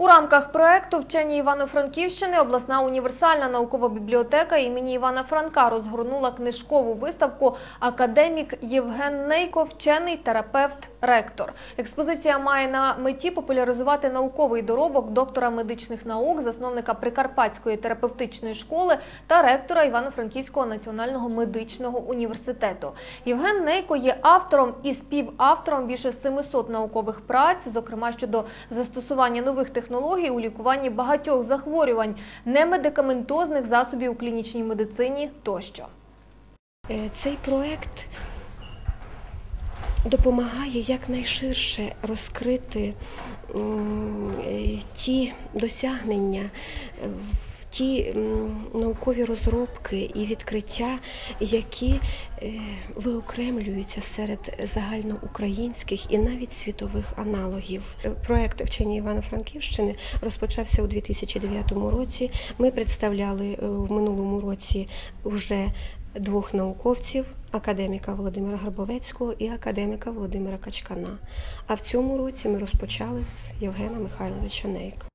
У рамках проекту Вчені Івано-Франківщини обласна універсальна наукова бібліотека імені Івана Франка розгорнула книжкову виставку Академік Євген Нейко, вчений терапевт, ректор. Експозиція має на меті популяризувати науковий доробок доктора медичних наук, засновника Прикарпатської терапевтичної школи та ректора Івано-Франківського національного медичного університету. Євген Нейко є автором і співавтором більше 700 наукових праць, зокрема щодо застосування нових технологій у лікуванні багатьох захворювань, немедикаментозних засобів у клінічній медицині тощо. Е, Цей проект допомагає якнайширше розкрити е, ті досягнення, е, в- ті наукові розробки і відкриття, які е, виокремлюються серед загальноукраїнських і навіть світових аналогів. Проект вчені Івано-Франківщини розпочався у 2009 році. Ми представляли е, в минулому році вже двох науковців академіка Володимира Гарбовецького і академіка Володимира Качкана. А в цьому році ми розпочали з Євгена Михайловича Нейка.